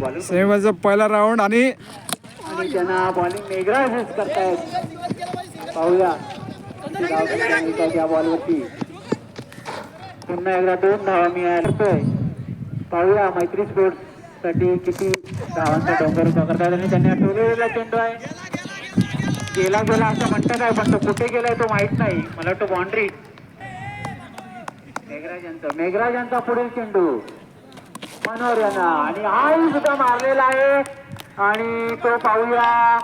सेमीचा पहिला राऊंड आणि त्यांना बॉलिंग मेघराज करतायत पाहूया. किती धाव संख्या मिळतात या बॉलवरती पुन्हा एकदा दोन धावा मी करतोय पाहूया मैत्री स्पोर्ट्ससाठी किती धावांचा डोंगर उभा करतात आणि त्यांनी ठेवलेला चेंडू आहे. गेला गेला असं म्हणतात आहे पण तो कुठे गेलाय तो माहीत नाही. मला वाटतं बाउंड्री मेघराज यांचा मेघराज यांचा पुढील चेंडू. मनोहर यांना आणि आई सुद्धा मारलेला आहे. आणि तो पाहूया.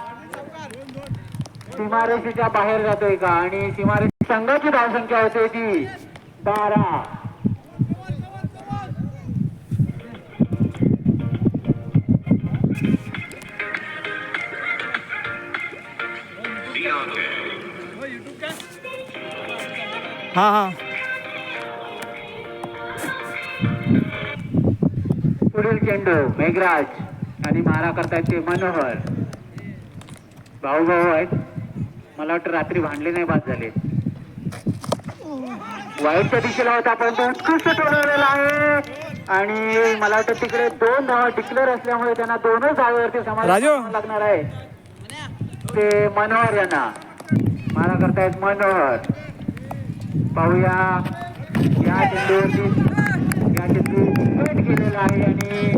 सीमारेषेच्या बाहेर जातोय का? आणि सीमारेषी संघाची धावसंख्या होते ती. बारा. हा हा. पुढील चेंडू मेघराज आणि मारा करतायत ते मनोहर. भाऊ भाऊ आहेत. मला वाटतं रात्री भांडले नाही बाद झाले. वाईटच्या दिशेला होता परंतु उत्कृष्ट टोलवलेला आहे. आणि मला वाटतं तिकडे दोन धावा डिक्लेअर असल्यामुळे त्यांना दोनच समाधान राजू. करावं लागणार आहे. ते मनोहर यांना. मारा करतायत मनोहर. पाहूया. या चेंडूवरती या चेंडू थेट गेलेला आहे आणि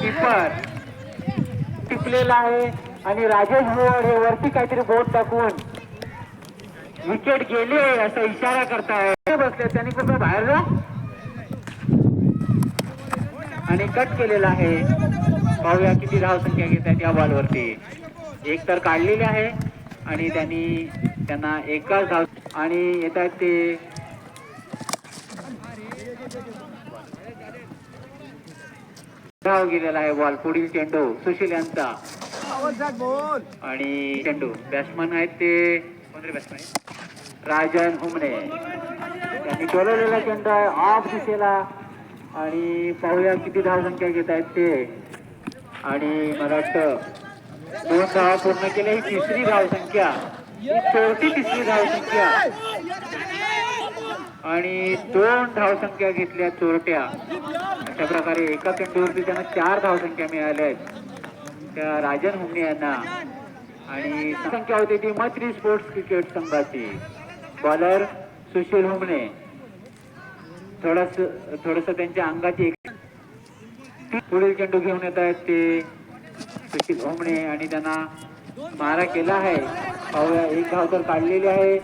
किपर टिकलेला आहे. आणि राजेश भुवड हे वरती काहीतरी बोट टाकून विकेट गेली असा इशारा करताय. बसले त्यांनी कुठं? बाहेर जा. आणि कट केलेला आहे. पाहूया किती धाव संख्या घेत आहेत या बॉलवरती एक तर काढलेली आहे. आणि त्यांनी त्यांना एकाच धाव आणि येत आहेत ते धाव गेलेला आहे बॉल पुढील चेंडू सुशील यांचा. आणि चेंडू बॅट्समन आहेत ते कोणते बॅट्समन राजन हुमणे त्यांनी टोलवलेला चेंडू आहे ऑफ दिशेला. आणि पाहूया किती धाव संख्या घेत आहेत ते. आणि मला वाटतं दोन धावा पूर्ण केल्या ही तिसरी धाव संख्या ही चौथी तिसरी धाव संख्या आणि दोन धावसंख्या घेतल्या चोरट्या. अशा प्रकारे एका चेंडूवरती त्यांना चार धावसंख्या मिळाल्या आहेत. त्या राजन हुमणे यांना. आणि संख्या होती ती मैत्री स्पोर्ट्स क्रिकेट संघाची. बॉलर सुशील हुमणे. थोडस थोडस त्यांच्या अंगाची एक पुढील चेंडू घेऊन येत आहेत ते सुशील हुमणे आणि त्यांना मारा केला आहे. पाहूया एक धाव तर काढलेली आहे.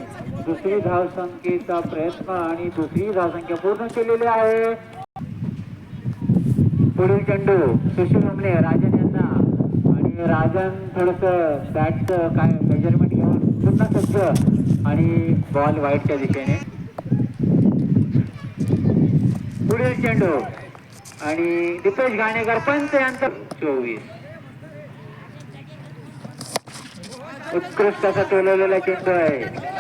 दुसरी धावसंख्येचा प्रयत्न आणि दुसरी धावसंख्या पूर्ण केलेली आहे. पुढील चेंडू सुशील हुमणे राजन यांना. आणि राजन थोडस बॅटचं काय मेजरमेंट घेऊन पुन्हा सज्ज आणि बॉल वाईटच्या दिशेने. पुढील चेंडू आणि दीपेश घाणेकर पंच यांचा चोवीस. उत्कृष्ट असा टोलवलेला चेंडू आहे.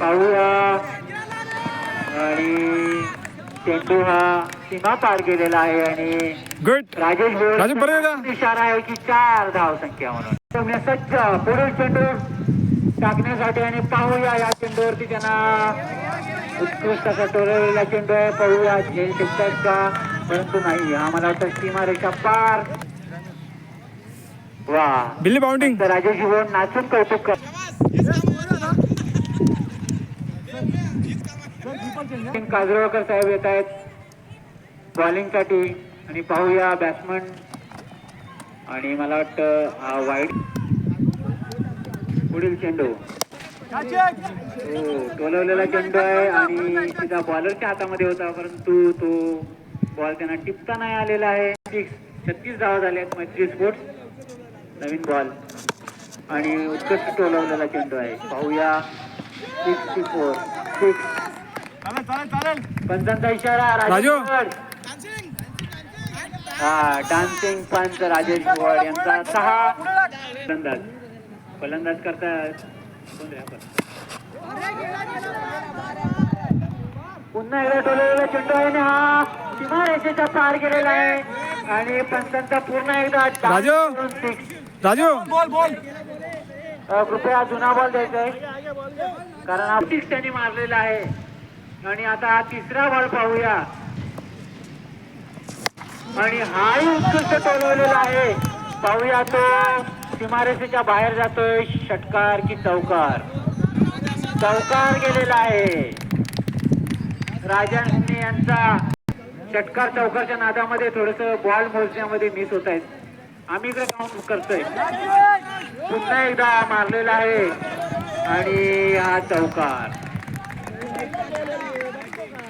पाहूया. आणि चेंडू हा सीमा पार केलेला आहे आणि गुड राजेश भोयर राजू, परत एकदा. इशारा आहे की चार धाव संख्या म्हणून. सज्ज पुढील चेंडू टाकण्यासाठी आणि पाहूया या चेंडूवरती त्यांना उत्कृष्ट असा टोलवलेला चेंडू आहे. पाहूया झेल टिकतात का परंतु नाही हा मला वाटतं सीमारेषा पार. वा. बिल्ली बाउंडिंग तर राजेश भुवन नाचून कौतुक कर. काजरवकर साहेब येत आहेत. बॉलिंगसाठी आणि पाहूया बॅट्समन आणि मला वाटतं हा वाईट पुढील चेंडू. हो टोलवलेला चेंडू आहे आणि तिचा बॉलरच्या हातामध्ये होता परंतु तो बॉल त्यांना टिपता नाही आलेला आहे. छत्तीस धावा झाले आहेत मैत्री स्पोर्ट्स नवीन बॉल आणि उत्कृष्ट टोलवलेला चेंडू आहे. पाहूया सिक्स्टी फोर सिक्स पंचांचा इशारा. हा डान्सिंग पंच राजेश भुवड यांचा सहा फलंदाज फलंदाज करतात आपण? पुन्हा एकदा टोलवलेला चेंडू आहे आणि हा सीमारेषेच्या पार गेलेला आहे आणि पंचांचा पूर्ण एकदा राजू. राजू कृपया जुना बॉल द्यायचा आहे कारण हा त्यांनी मारलेला आहे. आणि आता हा तिसरा बॉल पाहूया. आणि हाही उत्कृष्ट टोलवलेला आहे. पाहूया तो सीमारेषेच्या बाहेर जातोय षटकार की चौकार. चौकार गेलेला आहे. राजन यांचा षटकार चौकारच्या नादामध्ये थोडस बॉल मोजण्यामध्ये मिस होत आहेत. आम्ही इकडे काउंट करतोय. पुन्हा एकदा मारलेला आहे. आणि हा चौकार.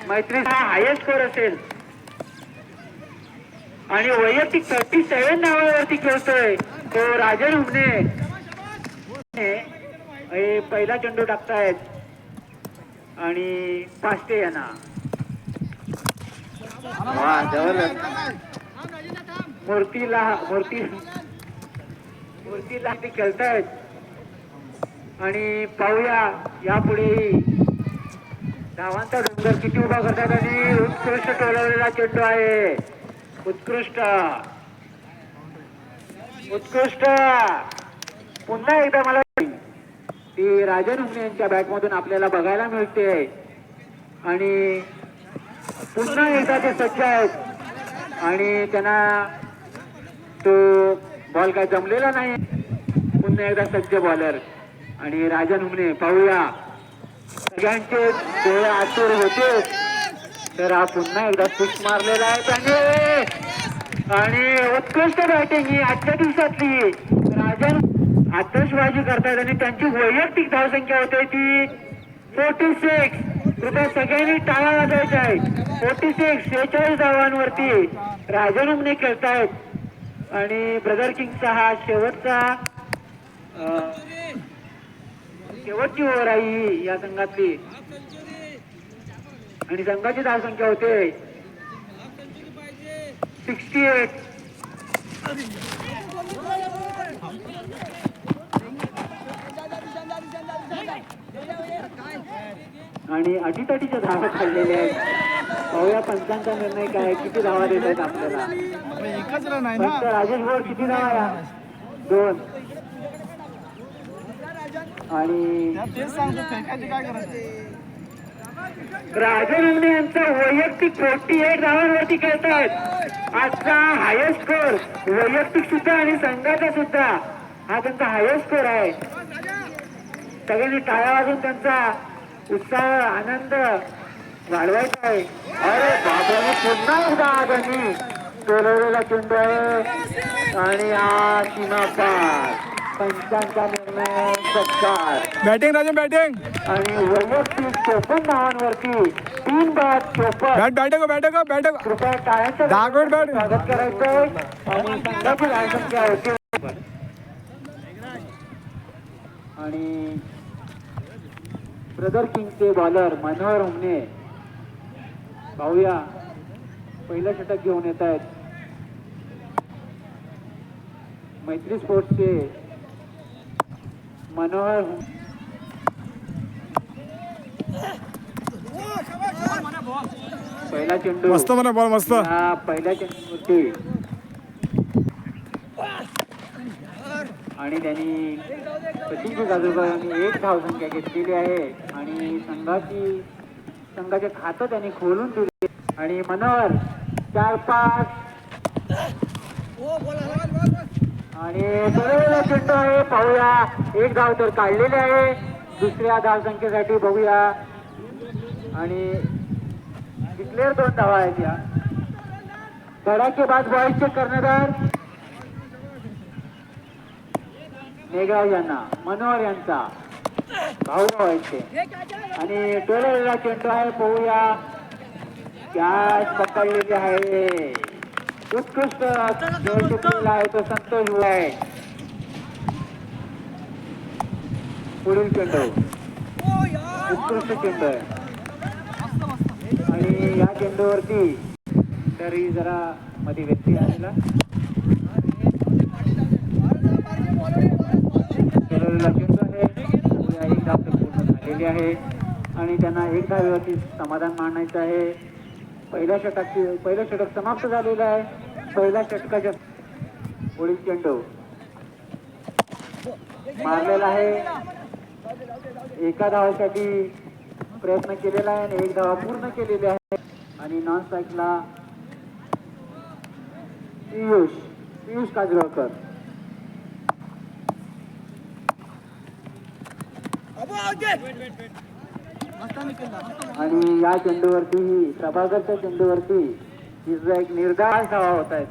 मैत्री हा हायेस्ट स्कोर असेल. आणि वैयक्तिक थर्टी सेव्हन नावावरती खेळतोय तो राजन हुमने हे पहिला चेंडू टाकतायत. आणि पाचटे यांना. मूर्तीला मूर्ती मूर्तीला ते खेळतायत. आणि पाहूया यापुढेही धावांचा डोंगर किती उभा करतात आणि उत्कृष्ट टोलवलेला चेंडू आहे. उत्कृष्ट. उत्कृष्ट. पुन्हा एकदा मला ती राजन हुमणे यांच्या बॅटमधून आपल्याला बघायला मिळते. आणि पुन्हा एकदा ते सज्ज आहेत. आणि त्यांना तो बॉल काय जमलेला नाही. पुन्हा एकदा सज्ज बॉलर आणि राजन हुमणे पाहूया. सगळ्यांचे डोळे आतुर होते. तर हा पुन्हा एकदा सिक्स मारलेला आहे त्याने आणि उत्कृष्ट बॅटिंग ही आजच्या दिवसातली. राजन आतषबाजी करतात आणि त्यांची वैयक्तिक धावसंख्या होते ती फोर्टी सिक्स कृपया सगळ्यांनी टाळा वाजायचा आहेत. फोर्टी सिक्स शेहेचाळीस धावांवरती राजन उमने खेळतायत. आणि ब्रदर किंगचा हा शेवटचा शेवटची ओव्हर आहे या संघातली. आणि संघाची धावसंख्या होते. Sixty eight. आणि अटीतटीच्या धावा खाल्लेल्या आहेत. पाहूया पंचांचा निर्णय काय आहे, किती धावा देत आहेत आपल्याला राजेश बोर किती धावा? दोन. आणि तेच सांगतो राजन यांचा वैयक्तिक फोर्टी एट धावांवरती खेळतायत आजचा हायेस्ट स्कोर वैयक्तिक सुद्धा आणि संघाचा सुद्धा. हा त्यांचा हायेस्ट स्कोर आहे. सगळ्यांनी टाळ्या वाजून त्यांचा उत्साह आनंद वाढवायचा आहे. अरे बाबाने पुन्हा एकदा आगामी टोलवलेला चेंडू आहे. आणि हा सीमा पार पंचांचा निर्णय सत्कार बॅटिंग राजन बॅटिंग. आणि वैयक्तिक चोपन्न धावांवरती तीन बाद चोपन्न बॅट बॅटिंग बॅटिंग बॅटिंग कृपया टाळ्यांचं बॅट. स्वागत करायचंय. आणि संघाची धावसंख्या होती आणि ब्रदर किंगचे बॉलर मनोहर उमने पाहूया. पहिलं षटक घेऊन येत आहेत. मैत्री स्पोर्ट्सचे मनोहर. पहिला चेंडू. मस्त म्हणा बॉल मस्त. या पहिल्या चेंडूवरती आणि त्यांनी सचिन गाजूकर यांनी एक धावसंख्या घेतलेली आहे. आणि संघाची संघाचे खातं त्यांनी खोलून दिले. आणि मनोहर चार पाच. आणि बरोबर चेंडू आहे पाहूया. एक धाव तर काढलेले आहे. दुसऱ्या धावसंख्येसाठी बघूया. आणि डिक्लेअर दोन धावा आहेत या. धडाकेबाज बाद चेक कर्णधार. मेघराव यांना मनोहर यांचा. भाऊ व्हायचे आणि टोलेला चेंडू आहे पाहूया. कॅच पकडलेली आहे. उत्कृष्ट खेळ टिपलेला आहे तो संतोष आहे पुढील चेंडू उत्कृष्ट चेंडू आहे आणि या चेंडूवरती तरी जरा मध्ये व्यक्ती आलेला. चेंडू आहे. या एक धाव तर पूर्ण झालेली आहे. आणि त्यांना एक धावेवरती समाधान मानायचं आहे. पहिल्या षटकाची पहिलं षटक समाप्त झालेलं आहे. पहिल्या षटकाच्या पुढील चेंडू. मारलेला आहे. एका धावासाठी प्रयत्न केलेला आहे आणि एक धावा पूर्ण केलेली आहे. आणि नॉन स्ट्राईकला पियुष पियुष काजगावकर आणि या चेंडूवरती ही प्रभाकरच्या चेंडूवरती तिचा एक निर्धार धावा होत आहेत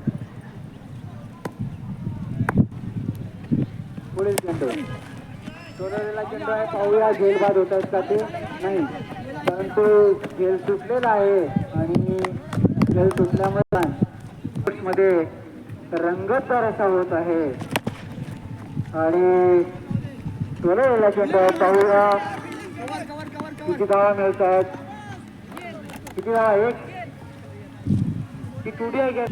पुढील चेंडू. सोडवलेला चेंडू आहे पाहूया झेलबाद होत आहेत का ते? नाही. परंतु झेल सुटलेला आहे आणि झेल सुटल्यामुळे मध्ये रंगतदार असा होत आहे. आणि सोडवलेला चेंडू आहे पाहूया. किती धावा मिळत आहेत किती धावा एक ती टुडी आहे का?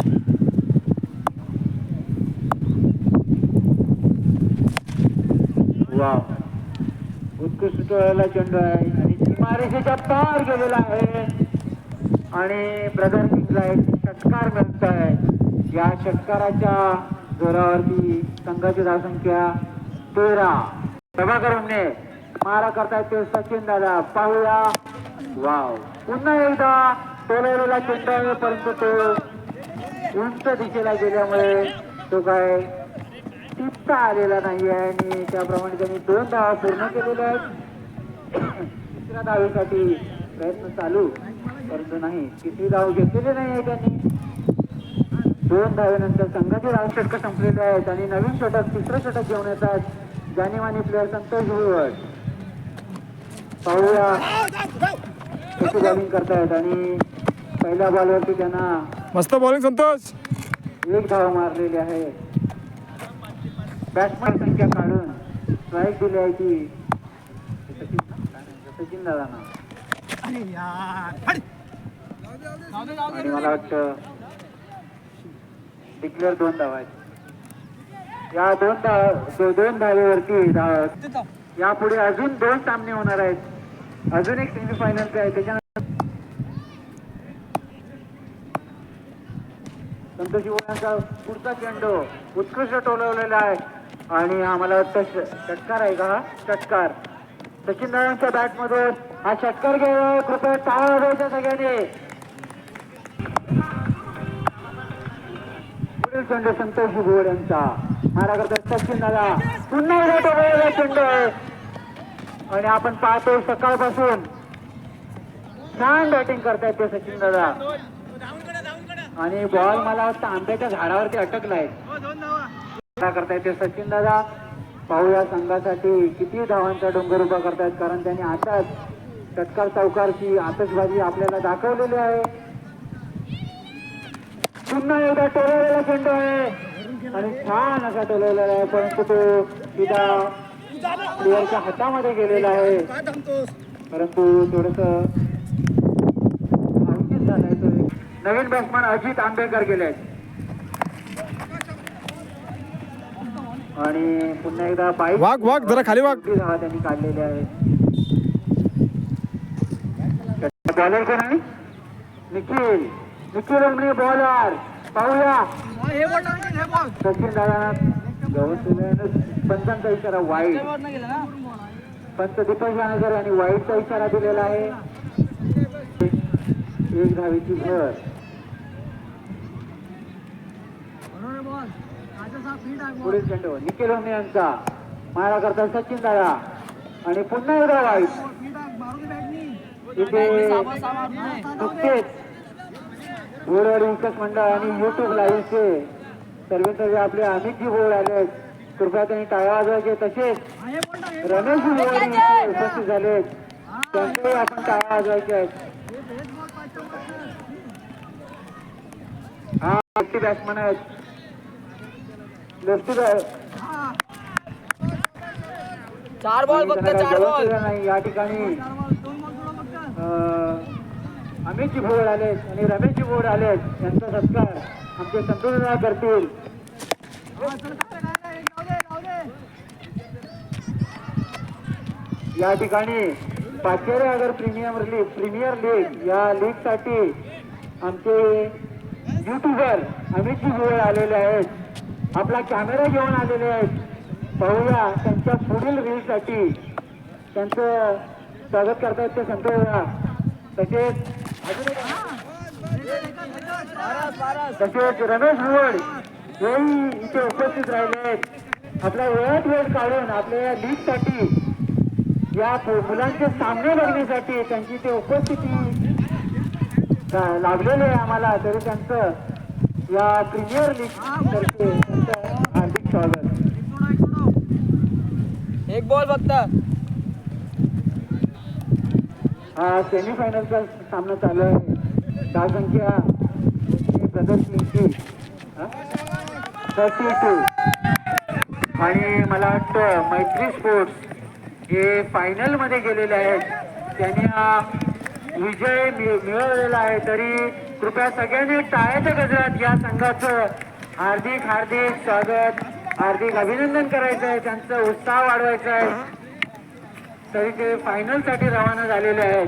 वाव. उत्कृष्ट टोळ्याला चेंडू आहे. आणि सीमारेषेच्या पार गेलेला आहे. आणि ब्रदर किंगला एक षटकार मिळत आहे. या षटकाराच्या जोरावरती संघाची धावसंख्या तेरा. प्रभाकर मारा करतायत ते सचिन दादा. पाहूया. वाव. पुन्हा एकदा टोलवलेला चेंडू परंतु तो उंच दिशेला गेल्यामुळे तो काय टिपता आलेला नाही आहे आणि त्याप्रमाणे त्यांनी दोन धावा पूर्ण केलेल्या आहेत. तिसऱ्या धावेसाठी प्रयत्न चालू. परंतु नाही तिसरी धाव घेतलेली नाही आहे त्यांनी. दोन धावेनंतर संघाचे धाव षटक संपलेले आहेत आणि नवीन षटक तिसरं षटक घेऊन येतात जानेवानी प्लेअर संतोष भुवट पाहूया. कशी बॉलिंग करतायत आणि पहिल्या बॉलवरती त्यांना मस्त बॉलिंग संतोष. एक धाव मारलेली आहे. बॅट्समॅन संख्या काढून स्ट्राईक दिली आहे ती. सचिन दादांना आणि मला वाटतं डिक्लेअर दोन धावा आहेत. या दोन धाव दो- दोन धावेवरती धाव. यापुढे अजून दोन सामने होणार आहेत. अजून एक सेमीफायनलचा आहे? त्याच्यानंतर संतोष शिवरायांचा पुढचा चेंडू उत्कृष्ट टोलवलेला आहे. आणि आम्हाला वाटतं षटकार आहे का? षटकार. सचिन दादांच्या बॅट मधून हा षटकार घ्यावा कृपया टाळा वाजवायचा सगळ्यांनी. पुढील चेंडू संतोष गोड यांचा मारा करतात सचिन दादा पुन्हा एकदा चेंडू आहे. आणि आपण पाहतो सकाळपासून. छान बॅटिंग करतायत ते सचिन दादा. आणि बॉल मला वाटतं आंब्याच्या झाडावरती अटकलाय. काय करतायत ते सचिन दादा? पाहूया संघासाठी किती धावांचा डोंगर उभा करतायत कारण त्यांनी आताच तत्काळ चौकारची आतषबाजी आपल्याला दाखवलेली आहे. पुन्हा एकदा टोलवलेला चेंडू आहे. आणि छान असा टोलवलेला आहे परंतु तो सीधा प्लेअरच्या हातामध्ये गेलेला आहे. परंतु थोडस झालाय तो एक. नवीन बॅट्समन अजित आंबेकर गेले आणि पुन्हा एकदा बाईक वाघ वाघ जरा खाली वाघ. त्यांनी काढलेले आहे. बॉलर कोण आहे निखिल निखिल बॉलर पाहूया. सचिन दादा गवत पंचांचा इशारा वाईट. पंच दीपक यानगर यांनी वाईटचा इशारा दिलेला आहे. एक धावीची भर. पुढील चेंडू निखिल उमणे यांचा. मारा करता सचिन दादा. आणि पुन्हा एकदा वाईट. इथे नुकतेच घोडवाडी विकास मंडळ आणि युट्यूब लाईव्हचे सर्वे सर्वे आपले अमितजी बोर्ड आले कृपया त्यांनी टाळ्या वाजवायचे. तसेच रमेशजी बोर्ड इथे उपस्थित झाले त्यांच्याही आपण टाळ्या वाजवायचे आहेत. हा लेफ्टी बॅट्समन आहेत. लेफ्टी चार बॉल फक्त चार बॉल. नाही या ठिकाणी. अमितजी भोड आलेत आणि रमेशजी भोड आलेत यांचा सत्कार. आमचे संतोषदा करतील. या ठिकाणी पाचेरे अगर प्रीमियर लीग प्रीमियर लीग या लीगसाठी आमचे युट्यूबर अमितजी भोळ आलेले आहेत. आपला कॅमेरा घेऊन आलेले आहेत. पाहूया त्यांच्या पुढील रीलसाठी त्यांचं स्वागत करतायत ते संतोष तसेच अजून एक तसेच रमेश भुवड हेही इथे उपस्थित राहिले. आहेत आपला वेळात वेळ काढून आपल्या या लीगसाठी या मुलांचे सामने बघण्यासाठी त्यांची ते उपस्थिती ला- लाभलेली आहे आम्हाला. तरी त्यांचं या प्रीमियर लीग तर्फे त्यांचं हार्दिक स्वागत. एक बॉल फक्त. हा सेमीफायनलचा सामना चालू आहे. धावसंख्या ही? प्रदर्शनीची. थर्टी टू आणि मला वाटतं मैत्री स्पोर्ट्स जे फायनलमध्ये गेलेले आहेत. त्यांनी हा विजय मि- मिळवलेला आहे. तरी कृपया सगळ्यांनी टाळ्याच्या गजरात या संघाचं हार्दिक हार्दिक स्वागत हार्दिक अभिनंदन करायचं आहे. त्यांचा उत्साह वाढवायचा आहे. तरी ते फायनलसाठी रवाना झालेले आहेत.